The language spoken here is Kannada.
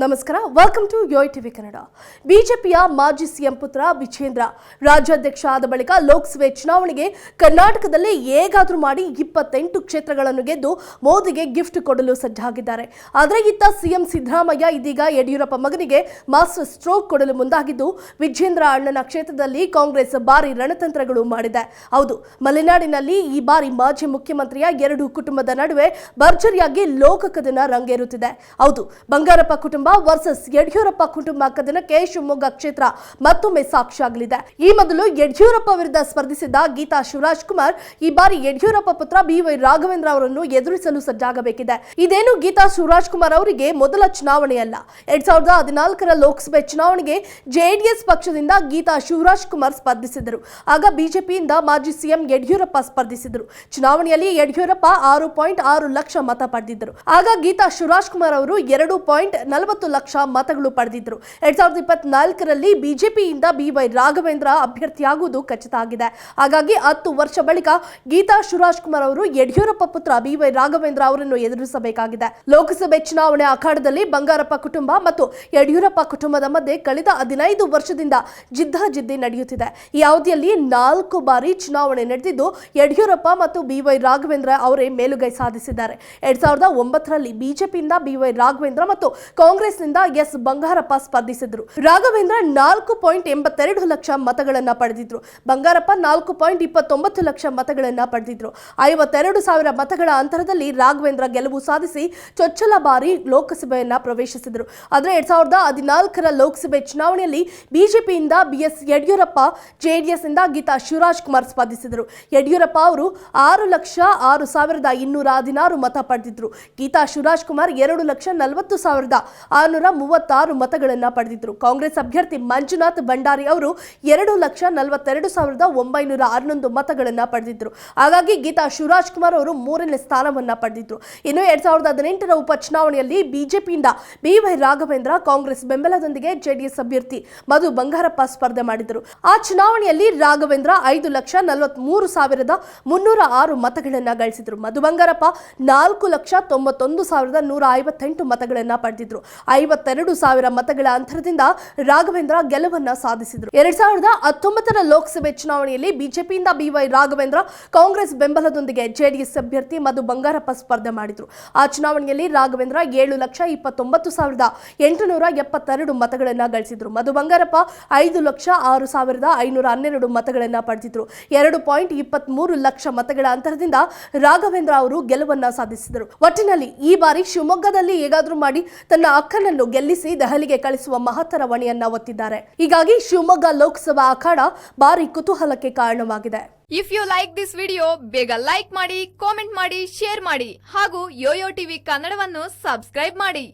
ನಮಸ್ಕಾರ. Welcome to Yoyo TV Kannada ಬಿಜೆಪಿಯ ಮಾಜಿ ಸಿಎಂ ಪುತ್ರ ವಿಜೇಂದ್ರ ರಾಜ್ಯಾಧ್ಯಕ್ಷ ಆದ ಬಳಿಕ ಲೋಕಸಭೆ ಚುನಾವಣೆಗೆ ಕರ್ನಾಟಕದಲ್ಲಿ ಹೇಗಾದರೂ ಮಾಡಿ ಇಪ್ಪತ್ತೆಂಟು ಕ್ಷೇತ್ರಗಳನ್ನು ಗೆದ್ದು ಮೋದಿಗೆ ಗಿಫ್ಟ್ ಕೊಡಲು ಸಜ್ಜಾಗಿದ್ದಾರೆ ಆದರೆ ಇತ್ತ ಸಿಎಂ ಸಿದ್ದರಾಮಯ್ಯ ಇದೀಗ ಯಡಿಯೂರಪ್ಪ ಮಗನಿಗೆ ಮಾಸ್ಟರ್ ಸ್ಟ್ರೋಕ್ ಕೊಡಲು ಮುಂದಾಗಿದ್ದು, ವಿಜೇಂದ್ರ ಅಣ್ಣನ ಕ್ಷೇತ್ರದಲ್ಲಿ ಕಾಂಗ್ರೆಸ್ ಭಾರಿ ರಣತಂತ್ರಗಳು ಮಾಡಿದೆ. ಹೌದು, ಮಲೆನಾಡಿನಲ್ಲಿ ಈ ಬಾರಿ ಮಾಜಿ ಮುಖ್ಯಮಂತ್ರಿಯ ಎರಡು ಕುಟುಂಬದ ನಡುವೆ ಭರ್ಜರಿಯಾಗಿ ಲೋಕಕದನ ರಂಗೇರುತ್ತಿದೆ. ಹೌದು, ಬಂಗಾರಪ್ಪ ಕುಟುಂಬ ವರ್ಸಸ್ ಯಡಿಯೂರಪ್ಪ ಕುಟುಂಬ ಕದನಕ್ಕೆ ಶಿವಮೊಗ್ಗ ಕ್ಷೇತ್ರ ಮತ್ತೊಮ್ಮೆ ಸಾಕ್ಷಿಯಾಗಲಿದೆ. ಈ ಮೊದಲು ಯಡಿಯೂರಪ್ಪ ವಿರುದ್ಧ ಸ್ಪರ್ಧಿಸಿದ್ದ ಗೀತಾ ಶಿವರಾಜ್ ಕುಮಾರ್, ಈ ಬಾರಿ ಯಡಿಯೂರಪ್ಪ ಪುತ್ರ ಬಿವೈ ರಾಘವೇಂದ್ರ ಅವರನ್ನು ಎದುರಿಸಲು ಸಜ್ಜಾಗಬೇಕಿದೆ. ಇದೇನು ಗೀತಾ ಶಿವರಾಜ್ ಕುಮಾರ್ ಅವರಿಗೆ ಮೊದಲ ಚುನಾವಣೆಯಲ್ಲ ಎರಡ್ ಸಾವಿರದ ಹದಿನಾಲ್ಕರ ಲೋಕಸಭೆ ಚುನಾವಣೆಗೆ ಜೆಡಿಎಸ್ ಪಕ್ಷದಿಂದ ಗೀತಾ ಶಿವರಾಜ್ ಕುಮಾರ್ ಸ್ಪರ್ಧಿಸಿದರು ಆಗ ಬಿಜೆಪಿಯಿಂದ ಮಾಜಿ ಸಿಎಂ ಯಡಿಯೂರಪ್ಪ ಸ್ಪರ್ಧಿಸಿದರು ಚುನಾವಣೆಯಲ್ಲಿ ಯಡಿಯೂರಪ್ಪ ಆರು ಪಾಯಿಂಟ್ ಆರು ಲಕ್ಷ ಮತ ಪಡೆದಿದ್ದರು. ಆಗ ಗೀತಾ ಶಿವರಾಜ್ ಕುಮಾರ್ ಅವರು ಎರಡು ಪಾಯಿಂಟ್ ನಲವತ್ತು ಲಕ್ಷ ಮತಗಳು ಪಡೆದಿದ್ದರು. ಎರಡ್ ಸಾವಿರದ ಇಪ್ಪತ್ನಾಲ್ಕರಲ್ಲಿ ಬಿಜೆಪಿಯಿಂದ ಬಿವೈ ರಾಘವೇಂದ್ರ ಅಭ್ಯರ್ಥಿಯಾಗುವುದು ಖಚಿತ ಆಗಿದೆ. ಹಾಗಾಗಿ ಹತ್ತು ವರ್ಷ ಬಳಿಕ ಗೀತಾ ಶಿವರಾಜ್ ಕುಮಾರ್ ಅವರು ಯಡಿಯೂರಪ್ಪ ಪುತ್ರ ಬಿವೈ ರಾಘವೇಂದ್ರ ಅವರನ್ನು ಎದುರಿಸಬೇಕಾಗಿದೆ. ಲೋಕಸಭೆ ಚುನಾವಣೆ ಅಖಾಡದಲ್ಲಿ ಬಂಗಾರಪ್ಪ ಕುಟುಂಬ ಮತ್ತು ಯಡಿಯೂರಪ್ಪ ಕುಟುಂಬದ ಮಧ್ಯೆ ಕಳೆದ ಹದಿನೈದು ವರ್ಷದಿಂದ ಜಿದ್ದಾಜಿದ್ದಿ ನಡೆಯುತ್ತಿದೆ. ಈ ಅವಧಿಯಲ್ಲಿ ನಾಲ್ಕು ಬಾರಿ ಚುನಾವಣೆ ನಡೆದಿದ್ದು ಯಡಿಯೂರಪ್ಪ ಮತ್ತು ಬಿವೈ ರಾಘವೇಂದ್ರ ಅವರೇ ಮೇಲುಗೈ ಸಾಧಿಸಿದ್ದಾರೆ. ಎರಡ್ ಸಾವಿರದ ಒಂಬತ್ತರಲ್ಲಿ ಬಿಜೆಪಿಯಿಂದ ಬಿವೈ ರಾಘವೇಂದ್ರ ಮತ್ತು ಕಾಂಗ್ರೆಸ್ನಿಂದ ಎಸ್ ಬಂಗಾರಪ್ಪ ಸ್ಪರ್ಧಿಸಿದ್ರು. ರಾಘವೇಂದ್ರ ನಾಲ್ಕು ಪಾಯಿಂಟ್ ಎಂಬತ್ತೆರಡು ಲಕ್ಷ ಮತಗಳನ್ನು ಪಡೆದಿದ್ರು. ಬಂಗಾರಪ್ಪ ನಾಲ್ಕು ಪಾಯಿಂಟ್ ಇಪ್ಪತ್ತೊಂಬತ್ತು ಲಕ್ಷ ಮತಗಳನ್ನು ಪಡೆದಿದ್ರು. ಐವತ್ತೆರಡು ಸಾವಿರ ಮತಗಳ ಅಂತರದಲ್ಲಿ ರಾಘವೇಂದ್ರ ಗೆಲುವು ಸಾಧಿಸಿ ಚೊಚ್ಚಲ ಬಾರಿ ಲೋಕಸಭೆಯನ್ನ ಪ್ರವೇಶಿಸಿದರು. ಆದರೆ ಎರಡ್ ಸಾವಿರದ ಹದಿನಾಲ್ಕರ ಲೋಕಸಭೆ ಚುನಾವಣೆಯಲ್ಲಿ ಬಿಜೆಪಿಯಿಂದ ಬಿಎಸ್ ಯಡಿಯೂರಪ್ಪ ಜೆಡಿಎಸ್ ಇಂದ ಗೀತಾ ಶಿವರಾಜ್ ಕುಮಾರ್ ಸ್ಪರ್ಧಿಸಿದರು. ಯಡಿಯೂರಪ್ಪ ಅವರು ಆರು ಲಕ್ಷ ಆರು ಸಾವಿರದ ಇನ್ನೂರ ಹದಿನಾರು ಮತ ಪಡೆದಿದ್ರು. ಗೀತಾ ಶಿವರಾಜ್ ಕುಮಾರ್ ಎರಡು ಲಕ್ಷ ನಲವತ್ತು ಸಾವಿರದ ಆರುನೂರ ಮೂವತ್ತಾರು ಮತಗಳನ್ನು ಪಡೆದಿದ್ದರು ಕಾಂಗ್ರೆಸ್ ಅಭ್ಯರ್ಥಿ ಮಂಜುನಾಥ್ ಭಂಡಾರಿ ಅವರು ಎರಡು ಲಕ್ಷ ನಲವತ್ತೆರಡು ಸಾವಿರದ ಒಂಬೈನೂರ ಹನ್ನೊಂದು ಮತಗಳನ್ನು ಪಡೆದಿದ್ದರು ಹಾಗಾಗಿ ಗೀತಾ ಶಿವರಾಜ್ ಕುಮಾರ್ ಅವರು ಮೂರನೇ ಸ್ಥಾನವನ್ನು ಪಡೆದಿದ್ದರು ಇನ್ನು ಎರಡ್ ಸಾವಿರದ ಹದಿನೆಂಟರ ಉಪಚುನಾವಣೆಯಲ್ಲಿ ಬಿಜೆಪಿಯಿಂದ ಬಿವೈ ರಾಘವೇಂದ್ರ ಕಾಂಗ್ರೆಸ್ ಬೆಂಬಲದೊಂದಿಗೆ ಜೆಡಿಎಸ್ ಅಭ್ಯರ್ಥಿ ಮಧು ಬಂಗಾರಪ್ಪ ಸ್ಪರ್ಧೆ ಮಾಡಿದರು. ಆ ಚುನಾವಣೆಯಲ್ಲಿ ರಾಘವೇಂದ್ರ ಐದು ಲಕ್ಷ ನಲವತ್ಮೂರು ಸಾವಿರದ ಮುನ್ನೂರ ಆರು ಮತಗಳನ್ನು ಗಳಿಸಿದರು. ಮಧು ಬಂಗಾರಪ್ಪ ನಾಲ್ಕು ಲಕ್ಷ ತೊಂಬತ್ತೊಂದು ಸಾವಿರದ ನೂರ ಐವತ್ತೆಂಟು ಮತಗಳನ್ನು ಪಡೆದಿದ್ರು. ಐವತ್ತೆರಡು ಸಾವಿರ ಮತಗಳ ಅಂತರದಿಂದ ರಾಘವೇಂದ್ರ ಗೆಲುವನ್ನ ಸಾಧಿಸಿದರು. ಎರಡ್ ಸಾವಿರದ ಹತ್ತೊಂಬತ್ತರ ಲೋಕಸಭೆ ಚುನಾವಣೆಯಲ್ಲಿ ಬಿಜೆಪಿಯಿಂದ ಬಿವೈ ರಾಘವೇಂದ್ರ, ಕಾಂಗ್ರೆಸ್ ಬೆಂಬಲದೊಂದಿಗೆ ಜೆಡಿಎಸ್ ಅಭ್ಯರ್ಥಿ ಮಧು ಬಂಗಾರಪ್ಪ ಸ್ಪರ್ಧೆ ಮಾಡಿದರು. ಆ ಚುನಾವಣೆಯಲ್ಲಿ ರಾಘವೇಂದ್ರ ಏಳು ಲಕ್ಷ ಇಪ್ಪತ್ತೊಂಬತ್ತು ಸಾವಿರದ ಎಂಟುನೂರ ಎಪ್ಪತ್ತೆರಡು ಮತಗಳನ್ನು ಗಳಿಸಿದ್ರು. ಮಧು ಬಂಗಾರಪ್ಪ ಐದು ಲಕ್ಷ ಆರು ಸಾವಿರದ ಐನೂರ ಹನ್ನೆರಡು ಮತಗಳನ್ನು ಪಡೆದಿದ್ರು. ಎರಡು ಪಾಯಿಂಟ್ ಇಪ್ಪತ್ಮೂರು ಲಕ್ಷ ಮತಗಳ ಅಂತರದಿಂದ ರಾಘವೇಂದ್ರ ಅವರು ಗೆಲುವನ್ನ ಸಾಧಿಸಿದರು. ಒಟ್ಟಿನಲ್ಲಿ ಈ ಬಾರಿ ಶಿವಮೊಗ್ಗದಲ್ಲಿ ಹೇಗಾದರೂ ಮಾಡಿ ತನ್ನ ಅಕ್ಕನನ್ನು ಗೆಲ್ಲಿಸಿ ದೆಹಲಿಗೆ ಕಳಿಸುವ ಮಹತ್ತರ ವಣಿಯನ್ನ ಒತ್ತಿದ್ದಾರೆ ಹೀಗಾಗಿ ಶಿವಮೊಗ್ಗ ಲೋಕಸಭಾ ಅಖಾಡ ಭಾರಿ ಕುತೂಹಲಕ್ಕೆ ಕಾರಣವಾಗಿದೆ. If you like this video ಬೇಗ ಲೈಕ್ ಮಾಡಿ ಕಾಮೆಂಟ್ ಮಾಡಿ ಶೇರ್ ಮಾಡಿ ಹಾಗೂ ಯೋಯೋ ಟಿವಿ ಕನ್ನಡವನ್ನು ಸಬ್ಸ್ಕ್ರೈಬ್ ಮಾಡಿ.